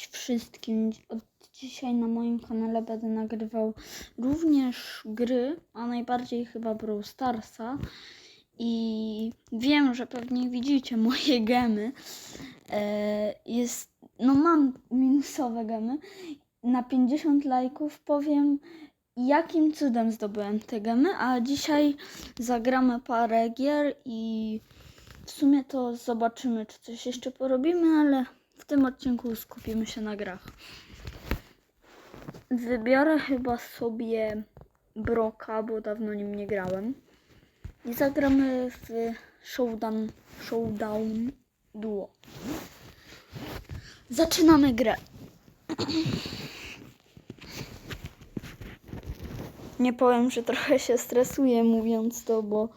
wszystkim. Od dzisiaj na moim kanale będę nagrywał również gry, a najbardziej chyba Brawl Starsa. I wiem, że pewnie widzicie moje gemy. E, jest, no mam minusowe gemy. Na 50 lajków powiem, jakim cudem zdobyłem te gemy, a dzisiaj zagramy parę gier i w sumie to zobaczymy, czy coś jeszcze porobimy, ale tym odcinku skupimy się na grach. Wybiorę chyba sobie Broka, bo dawno nim nie grałem. I zagramy w Showdown, showdown Duo. Zaczynamy grę. Nie powiem, że trochę się stresuję mówiąc to, bo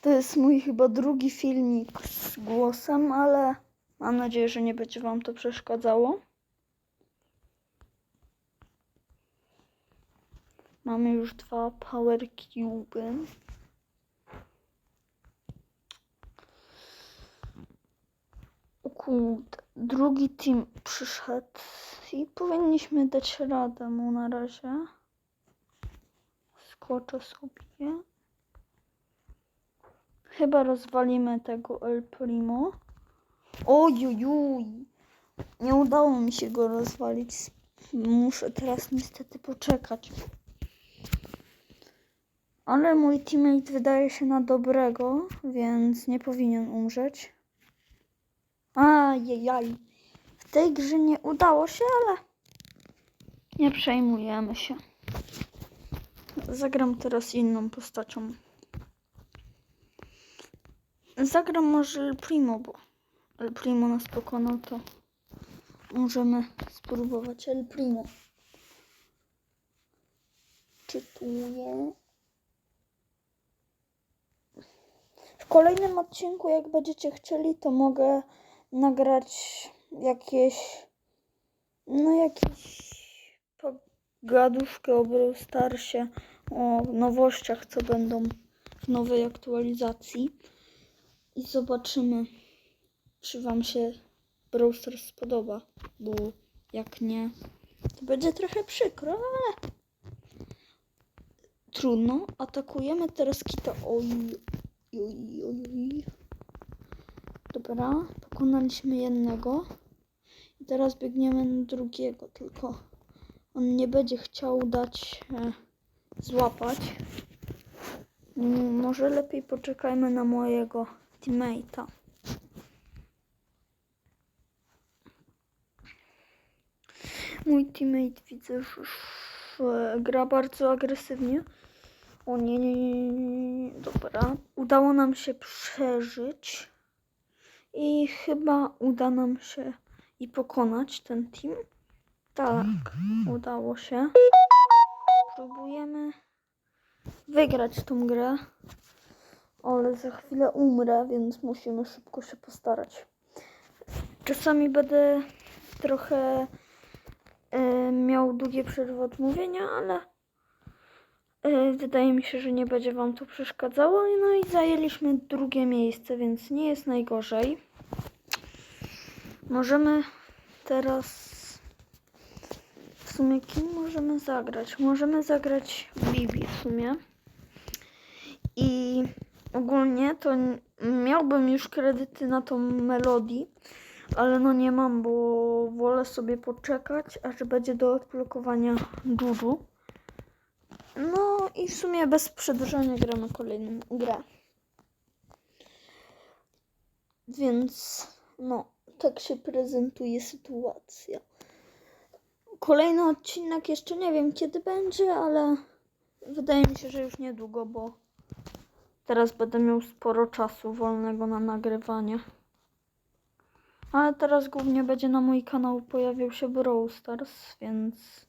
to jest mój chyba drugi filmik z głosem, ale mam nadzieję, że nie będzie Wam to przeszkadzało. Mamy już dwa Power Cube. Drugi team przyszedł i powinniśmy dać radę mu na razie. Skoczę sobie. Chyba rozwalimy tego El Primo. Ojujuj. Nie udało mi się go rozwalić. Muszę teraz niestety poczekać. Ale mój teammate wydaje się na dobrego, więc nie powinien umrzeć. Ajajaj. W tej grze nie udało się, ale nie przejmujemy się. Zagram teraz inną postacią. Zagram może Primo, bo El Primo nas pokonał, to możemy spróbować El Primo. Czytuję. W kolejnym odcinku, jak będziecie chcieli, to mogę nagrać jakieś no jakieś pogadówkę o Brawl Starsie, o nowościach, co będą w nowej aktualizacji. I zobaczymy, czy Wam się Brawl Stars spodoba, bo jak nie, to będzie trochę przykro, ale trudno. Atakujemy teraz kita. Oj, oj, oj, oj. Dobra, pokonaliśmy jednego. I teraz biegniemy na drugiego, tylko on nie będzie chciał dać e, złapać. Mm, Może lepiej poczekajmy na mojego teammate'a. Mój teammate widzę, że gra bardzo agresywnie. O nie, nie, nie, nie, nie. Dobra. Udało nam się przeżyć. I chyba uda nam się i pokonać ten team. Tak, udało się. Próbujemy wygrać tą grę. Ale za chwilę umrę, więc musimy szybko się postarać. Czasami będę trochę miał długie przerwy od mówienia, ale e, wydaje mi się, że nie będzie Wam to przeszkadzało. No i zajęliśmy drugie miejsce, więc nie jest najgorzej. Możemy teraz. W sumie kim możemy zagrać? Możemy zagrać Bibi w sumie. I ogólnie to miałbym już kredyty na tą melodię, ale no nie mam, bo wolę sobie poczekać, aż będzie do odblokowania Juju. No i w sumie bez przedłużania gramy kolejną grę. Więc no, tak się prezentuje sytuacja. Kolejny odcinek jeszcze nie wiem kiedy będzie, ale wydaje mi się, że już niedługo, bo teraz będę miał sporo czasu wolnego na nagrywanie. Ale teraz głównie będzie na mój kanał pojawił się Brawl Stars, więc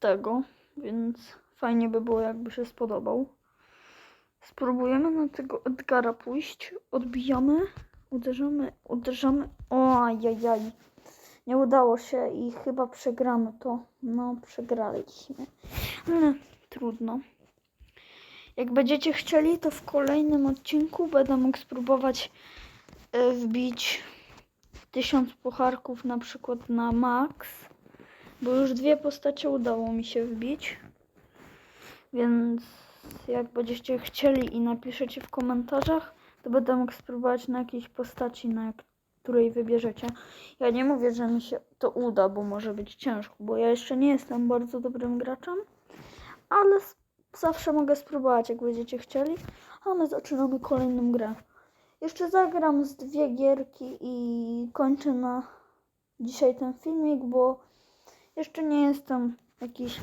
tego, więc fajnie by było jakby się spodobał. Spróbujemy na tego Edgara pójść, odbijamy, uderzamy, uderzamy. O, ajajaj. Nie udało się i chyba przegramy to. No, przegraliśmy. Ale trudno. Jak będziecie chcieli, to w kolejnym odcinku będę mógł spróbować wbić tysiąc pucharków na przykład na max, bo już dwie postacie udało mi się wbić. Więc jak będziecie chcieli i napiszecie w komentarzach, to będę mógł spróbować na jakiejś postaci, na której wybierzecie. Ja nie mówię, że mi się to uda, bo może być ciężko, bo ja jeszcze nie jestem bardzo dobrym graczem, ale zawsze mogę spróbować, jak będziecie chcieli. A my zaczynamy kolejną grę. Jeszcze zagram z dwie gierki i kończę na dzisiaj ten filmik, bo jeszcze nie jestem jakiś.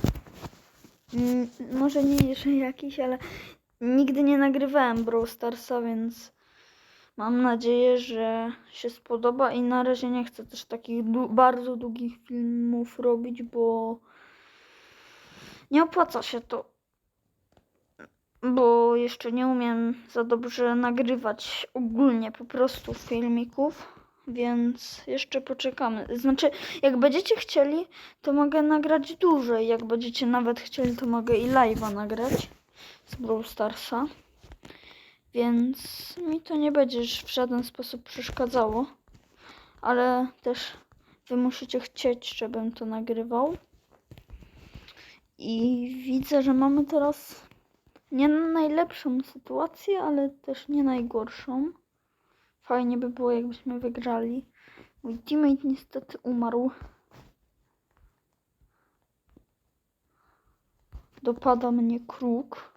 Mm, może nie jeszcze jakiś, ale nigdy nie nagrywałem Brawl Starsa, więc mam nadzieję, że się spodoba i na razie nie chcę też takich bardzo długich filmów robić, bo nie opłaca się to. Bo jeszcze nie umiem za dobrze nagrywać ogólnie po prostu filmików, więc jeszcze poczekamy. Znaczy, jak będziecie chcieli, to mogę nagrać dłużej. Jak będziecie nawet chcieli, to mogę i live'a nagrać z Brawl Starsa. Więc mi to nie będzie w żaden sposób przeszkadzało. Ale też wy musicie chcieć, żebym to nagrywał. I widzę, że mamy teraz nie najlepszą sytuację, ale też nie najgorszą. Fajnie by było, jakbyśmy wygrali. Mój teammate niestety umarł. Dopada mnie kruk.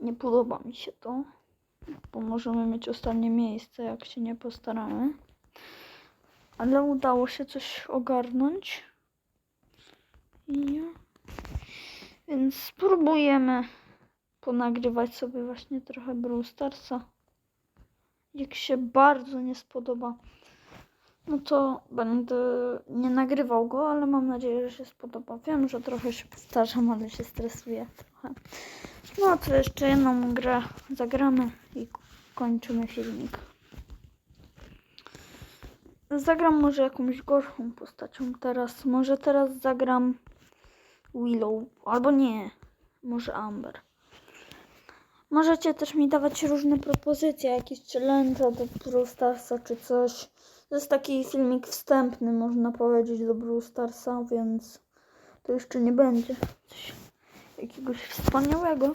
Nie podoba mi się to, bo możemy mieć ostatnie miejsce, jak się nie postaramy. Ale udało się coś ogarnąć. I... Więc spróbujemy ponagrywać sobie właśnie trochę Brawl Starsa. Jak się bardzo nie spodoba, no to będę nie nagrywał go, ale mam nadzieję, że się spodoba. Wiem, że trochę się powtarzam, ale się stresuję trochę. No to jeszcze jedną grę zagramy i kończymy filmik. Zagram może jakąś gorszą postacią teraz. Może teraz zagram Willow, albo nie, może Amber. Możecie też mi dawać różne propozycje, jakieś challenge do Brawl Starsa czy coś. To jest taki filmik wstępny, można powiedzieć, do Brawl Starsa, więc to jeszcze nie będzie coś jakiegoś wspaniałego.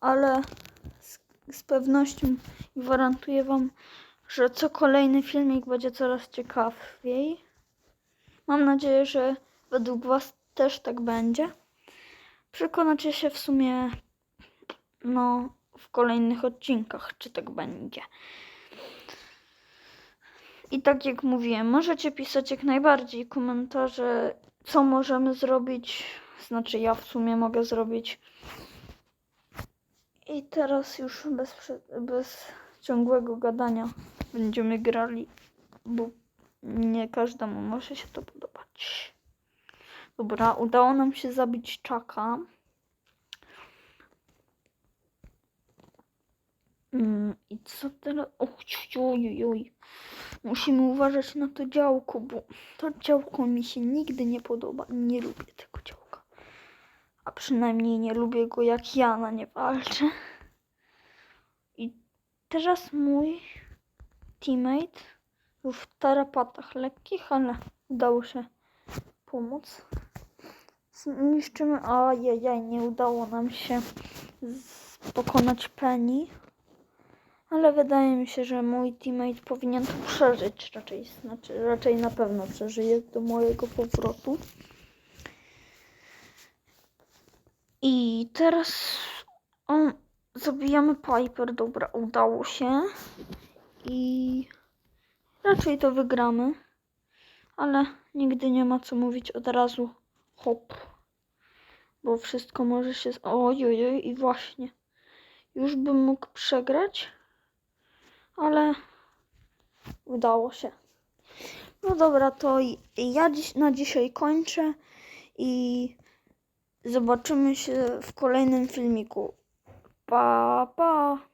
Ale z, z pewnością gwarantuję Wam, że co kolejny filmik będzie coraz ciekawiej. Mam nadzieję, że według Was też tak będzie. Przekonacie się w sumie no, w kolejnych odcinkach, czy tak będzie. I tak jak mówiłem, możecie pisać jak najbardziej komentarze, co możemy zrobić. Znaczy, ja w sumie mogę zrobić. I teraz już bez, bez ciągłego gadania będziemy grali, bo nie każdemu może się to podobać. Dobra, udało nam się zabić czaka. Mm, I co teraz? Och, oj, oj. Musimy uważać na to działko, bo to działko mi się nigdy nie podoba. Nie lubię tego działka. A przynajmniej nie lubię go jak ja na nie walczę. I teraz mój teammate był w tarapatach lekkich, ale udało się pomóc. Zniszczymy. Ajajaj, nie udało nam się pokonać Penny. Ale wydaje mi się, że mój teammate powinien to przeżyć raczej. Znaczy, raczej na pewno przeżyje do mojego powrotu. I teraz o, zabijamy Piper. Dobra, udało się. I raczej to wygramy. Ale nigdy nie ma co mówić od razu hop. Bo wszystko może się... z- Oj, oj, oj, i właśnie. Już bym mógł przegrać. Ale udało się. No dobra, to ja dziś, na dzisiaj kończę i zobaczymy się w kolejnym filmiku. Pa, pa!